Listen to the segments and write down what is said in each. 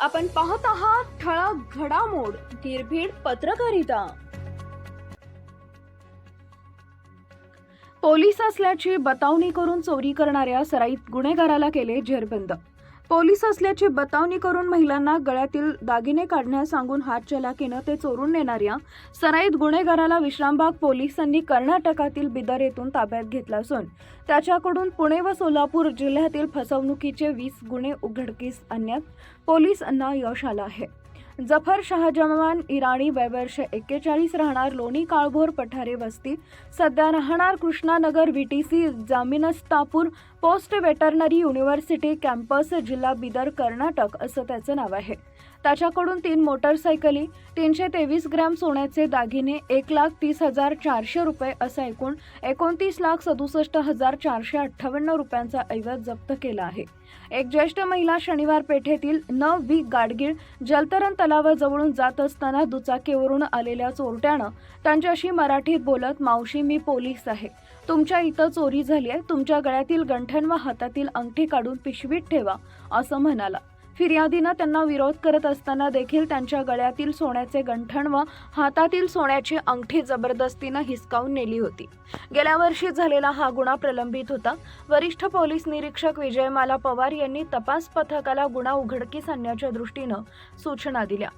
आपण पाहत आहात ठळक घडामोड निर्भीड पत्रकारिता. पोलीस असल्याची बतावणी करून चोरी करणाऱ्या सराईत गुन्हेगाराला केले जेरबंद. पोलीस असल्याची बतावणी करून महिलांना गळ्यातील दागिने काढण्यास सांगून हात चलाकीनं ते चोरून नेणाऱ्या सराईत गुन्हेगाराला विश्रामबाग पोलिसांनी कर्नाटकातील बिदर येथून ताब्यात घेतला असून त्याच्याकडून पुणे व सोलापूर जिल्ह्यातील फसवणुकीचे वीस गुन्हे उघडकीस आणण्यात पोलिसांना यश आलं आहे. जफर शहाजमान इराणी वयवर्ष एक्केचाळीस राहणार लोणी काळभोर पठारे वस्ती. सध्या राहणार Krishnanagar V T C Jaminstapur post veterinary university campus जिल्हा बिदर कर्नाटक असं त्याचं नाव आहे. त्याच्याकडून तीन मोटरसायकली तीनशे तेवीस ग्रॅम सोन्याचे दागिने एक लाख तीस हजार चारशे रुपये असं एकूण एकोणतीस लाख सदुसष्ट हजार चारशे अठ्ठावन्न रुपयांचा ऐवज जप्त केला आहे. एक ज्येष्ठ महिला शनिवार पेठेतील न वी गाडगीळ जलतरण तलावाजवळून जात असताना दुचाकीवरून आलेल्या चोरट्यानं त्यांच्याशी मराठीत बोलत मावशी मी पोलीस आहे. तुमच्या इथं चोरी झाली आहे. तुमच्या गळ्यातील गंठण व हातातील अंगठी काढून पिशवीत ठेवा असं म्हणाला. फिर्यादीनं त्यांना विरोध करत असताना देखील त्यांच्या गळ्यातील सोन्याचे गंठण व हातातील सोन्याची अंगठी जबरदस्तीनं हिसकावून नेली होती. गेल्या वर्षी झालेला हा गुन्हा प्रलंबित होता. वरिष्ठ पोलीस निरीक्षक विजयमाला पवार यांनी तपास पथकाला गुन्हा उघडकीस आणण्याच्या दृष्टीनं सूचना दिल्या.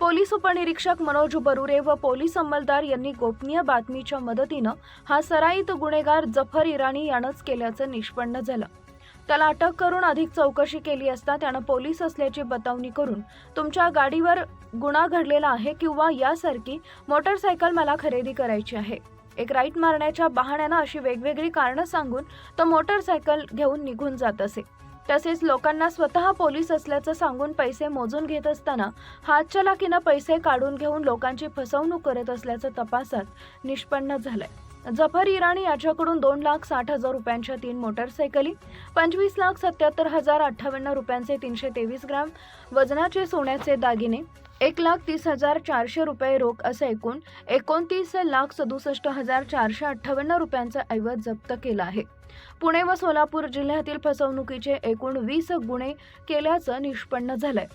पोलीस उपनिरीक्षक मनोज बरुरे व पोलीस अंमलदार यांनी गोपनीय बातमीच्या मदतीनं हा सराईत गुन्हेगार जफर इराणी यानंच केल्याचं निष्पन्न झालं. त्याला अटक करून अधिक चौकशी केली असता त्यानं पोलीस असल्याची बतावणी करून तुमच्या गाडीवर गुन्हा घडलेला आहे किंवा यासारखी मोटरसायकल मला खरेदी करायची आहे. एक राईट मारण्याच्या बहाण्यानं अशी वेगवेगळी कारणं सांगून तो मोटरसायकल घेऊन निघून जात असे. तसेच लोकांना स्वतः पोलीस असल्याचं सांगून पैसे मोजून घेत असताना हातचलाकीनं पैसे काढून घेऊन लोकांची फसवणूक करत असल्याचं तपासात निष्पन्न झालंय. जफर इराणी याच्याकडून दोन लाख साठ हजार रुपयांच्या तीन मोटरसायकली पंचवीस लाख सत्याहत्तर हजार अठ्ठावन्न रुपयांचे तीनशे तेवीस ग्रॅम वजनाचे सोन्याचे दागिने एक लाख तीस हजार चारशे रुपये रोख असं एकूण एकोणतीस लाख सदुसष्ट हजार चारशे अठ्ठावन्न रुपयांचा ऐवज जप्त केला आहे. पुणे व सोलापूर जिल्ह्यातील फसवणुकीचे एकूण वीस गुन्हे केल्याचं निष्पन्न झालंय.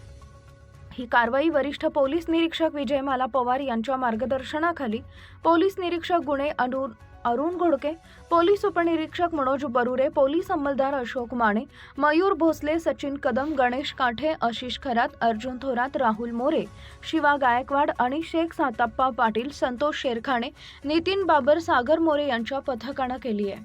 ही कारवाई वरिष्ठ पोलीस निरीक्षक विजयमाला पवार यांच्या मार्गदर्शनाखाली पोलीस निरीक्षक गुन्हे अरुण अरुण घोडके पोलीस उपनिरीक्षक मनोज बरुरे पोलीस अंमलदार अशोक माने मयूर भोसले सचिन कदम गणेश काठे आशिष खरात अर्जुन थोरात राहुल मोरे शिवा गायकवाड आणि शेख साताप्पा पाटील संतोष शेरखाणे नितीन बाबर सागर मोरे यांच्या पथकानं केली आहे.